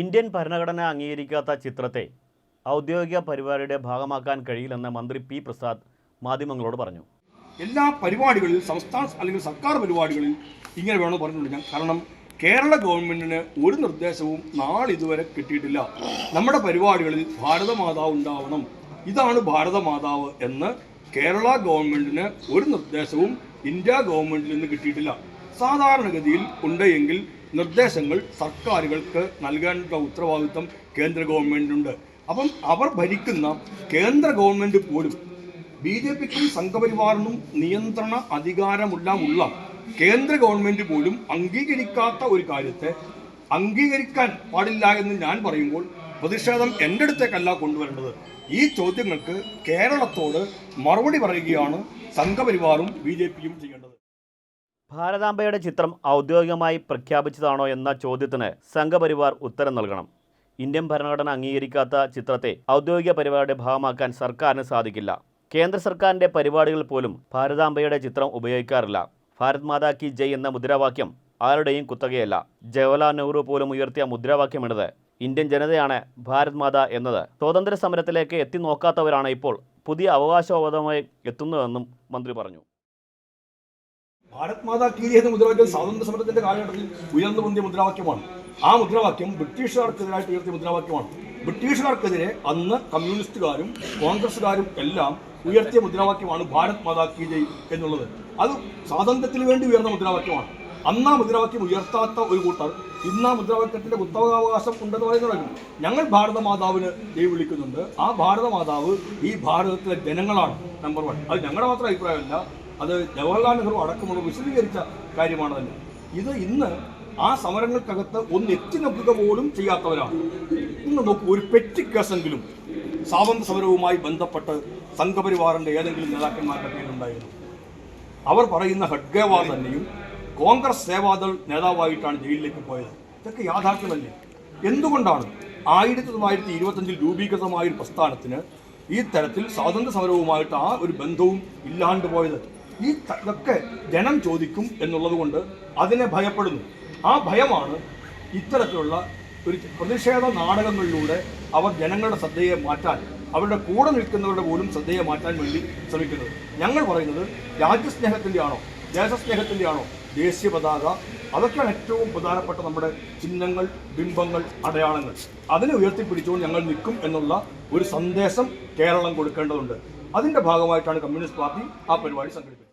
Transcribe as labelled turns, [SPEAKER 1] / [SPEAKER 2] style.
[SPEAKER 1] Indian ഭരണഘടന അംഗീകരിക്കാത്ത ചിത്രത്തെ ഔദ്യോഗിക പരിപാടിയുടെ ഭാഗമാക്കാൻ കഴിയില്ലെന്ന് മന്ത്രി പി പ്രസാദ് മാധ്യമങ്ങളോട് പറഞ്ഞു.
[SPEAKER 2] എല്ലാ പരിപാടികളിൽ സംസ്ഥാന അല്ലെങ്കിൽ സർക്കാർ പരിപാടികളിൽ ഇങ്ങനെ വേണമെന്ന് പറഞ്ഞിട്ടുണ്ട് ഞാൻ. കാരണം കേരള ഗവൺമെന്റിന് ഒരു നിർദ്ദേശവും നാളിതുവരെ കിട്ടിയിട്ടില്ല. നമ്മുടെ പരിപാടികളിൽ ഭാരതമാതാവ് ഉണ്ടാവണം. ഇതാണ് ഭാരതമാതാവ് എന്ന് കേരള ഗവൺമെന്റിന് ഒരു നിർദ്ദേശവും ഇന്ത്യ ഗവൺമെന്റിൽ നിന്ന് കിട്ടിയിട്ടില്ല. സാധാരണഗതിയിൽ ഉണ്ടെങ്കിൽ നിർദ്ദേശങ്ങൾ സർക്കാരുകൾക്ക് നൽകേണ്ട ഉത്തരവാദിത്വം കേന്ദ്ര ഗവൺമെന്റുണ്ട് അപ്പം അവർ ഭരിക്കുന്ന കേന്ദ്ര ഗവൺമെന്റ് പോലും ബി ജെ പിക്കും സംഘപരിവാറിനും നിയന്ത്രണ അധികാരമെല്ലാം ഉള്ള കേന്ദ്ര ഗവൺമെന്റ് പോലും അംഗീകരിക്കാത്ത ഒരു കാര്യത്തെ അംഗീകരിക്കാൻ പാടില്ല എന്ന് ഞാൻ പറയുമ്പോൾ പ്രതിഷേധം എന്റെ അടുത്തേക്കല്ല കൊണ്ടുവരേണ്ടത്. ഈ ചോദ്യങ്ങൾക്ക് കേരളത്തോട് മറുപടി പറയുകയാണ് സംഘപരിവാറും ബി ജെ പിയും ചെയ്യേണ്ടത്.
[SPEAKER 1] ഭാരതാംബയുടെ ചിത്രം ഔദ്യോഗികമായി പ്രഖ്യാപിച്ചതാണോ എന്ന ചോദ്യത്തിന് സംഘപരിവാർ ഉത്തരം നൽകണം. ഇന്ത്യൻ ഭരണഘടന അംഗീകരിക്കാത്ത ചിത്രത്തെ ഔദ്യോഗിക പരിപാടിയുടെ ഭാഗമാക്കാൻ സർക്കാരിന് സാധിക്കില്ല. കേന്ദ്ര സർക്കാരിന്റെ പരിപാടികൾ പോലും ഭാരതാംബയുടെ ചിത്രം ഉപയോഗിക്കാറില്ല. ഭാരത് മാതാ കി ജയ് എന്ന മുദ്രാവാക്യം ആരുടെയും കുത്തകയല്ല. ജവഹർലാൽ നെഹ്റു പോലും ഉയർത്തിയ മുദ്രാവാക്യമെന്നത് ഇന്ത്യൻ ജനതയാണ് ഭാരത് മാത എന്നത്. സ്വാതന്ത്ര്യ സമരത്തിലേക്ക് എത്തി നോക്കാത്തവരാണ് ഇപ്പോൾ പുതിയ അവകാശവാദമായി എത്തുന്നതെന്നും മന്ത്രി പറഞ്ഞു.
[SPEAKER 2] ഭാരത് മാതാ കീരി എന്ന മുദ്രാവാക്യം സ്വാതന്ത്ര്യ സമരത്തിന്റെ കാലഘട്ടത്തിൽ ഉയർന്നു പൊന്തിയ മുദ്രാവാക്യമാണ്. ആ മുദ്രാവാക്യം ബ്രിട്ടീഷുകാർക്കെതിരായിട്ട് ഉയർത്തിയ മുദ്രാവാക്യമാണ്. ബ്രിട്ടീഷുകാർക്കെതിരെ അന്ന് കമ്മ്യൂണിസ്റ്റുകാരും കോൺഗ്രസ്സുകാരും എല്ലാം ഉയർത്തിയ മുദ്രാവാക്യമാണ് ഭാരത് മാതാ കീ ജയ് എന്നുള്ളത്. അത് സ്വാതന്ത്ര്യത്തിന് വേണ്ടി ഉയർന്ന മുദ്രാവാക്യമാണ്. അന്ന് ആ മുദ്രാവാക്യം ഉയർത്താത്ത ഒരു കൂട്ടർ ഇന്ന് ആ മുദ്രാവാക്യത്തിന്റെ കുത്തകാവകാശം ഉണ്ടെന്ന് പറയുന്നതായിരുന്നു ഞങ്ങൾ ഭാരത മാതാവിന് ദൈവം വിളിക്കുന്നുണ്ട്. ആ ഭാരത മാതാവ് ഈ ഭാരതത്തിലെ ജനങ്ങളാണ് നമ്പർ വൺ അത് ഞങ്ങളുടെ മാത്രം അഭിപ്രായമല്ല അത് ജവഹർലാൽ നെഹ്റു അടക്കമുള്ള വിശദീകരിച്ച കാര്യമാണ് തന്നെ. ഇത് ഇന്ന് ആ സമരങ്ങൾക്കകത്ത് ഒന്ന് എത്തി നോക്കുക പോലും ചെയ്യാത്തവരാണ്. ഇന്ന് നോക്കൂ ഒരു പെറ്റി കേസെങ്കിലും സ്വാതന്ത്ര്യ സമരവുമായി ബന്ധപ്പെട്ട് സംഘപരിവാറിന്റെ ഏതെങ്കിലും നേതാക്കന്മാരുടെ പേരുണ്ടായിരുന്നു അവർ പറയുന്ന ഹഡ്ഗേവാർ തന്നെയും കോൺഗ്രസ് സേവാദൾ നേതാവായിട്ടാണ് ജയിലിലേക്ക് പോയത്. ഇതൊക്കെ യാഥാർത്ഥ്യമല്ലേ? എന്തുകൊണ്ടാണ് ആയിരത്തി തൊള്ളായിരത്തി ഇരുപത്തഞ്ചിൽ രൂപീകൃതമായ ഒരു പ്രസ്ഥാനത്തിന് ഈ തരത്തിൽ സ്വാതന്ത്ര്യ സമരവുമായിട്ട് ആ ഒരു ബന്ധവും ഇല്ലാണ്ട് പോയത്? ഈ ഇതൊക്കെ ജനം ചോദിക്കും എന്നുള്ളത് കൊണ്ട് അതിനെ ഭയപ്പെടുന്നു. ആ ഭയമാണ് ഇത്തരത്തിലുള്ള ഒരു പ്രതിഷേധ നാടകങ്ങളിലൂടെ അവർ ജനങ്ങളുടെ ശ്രദ്ധയെ മാറ്റാൻ അവരുടെ കൂടെ നിൽക്കുന്നവരുടെ പോലും ശ്രദ്ധയെ മാറ്റാൻ വേണ്ടി ശ്രമിക്കുന്നത്. ഞങ്ങൾ പറയുന്നത് രാജ്യസ്നേഹത്തിന്റെ ആണോ ദേശസ്നേഹത്തിന്റെ ആണോ ദേശീയ പതാക? അതൊക്കെയാണ് ഏറ്റവും പ്രധാനപ്പെട്ട നമ്മുടെ ചിഹ്നങ്ങൾ ബിംബങ്ങൾ അടയാളങ്ങൾ. അതിനെ ഉയർത്തിപ്പിടിച്ചുകൊണ്ട് ഞങ്ങൾ നിൽക്കും എന്നുള്ള ഒരു സന്ദേശം കേരളം കൊടുക്കേണ്ടതുണ്ട്. അതിന്റെ ഭാഗമായിട്ടാണ് കമ്മ്യൂണിസ്റ്റ് പാർട്ടി ആ പരിപാടി സംഘടിപ്പിച്ചത്.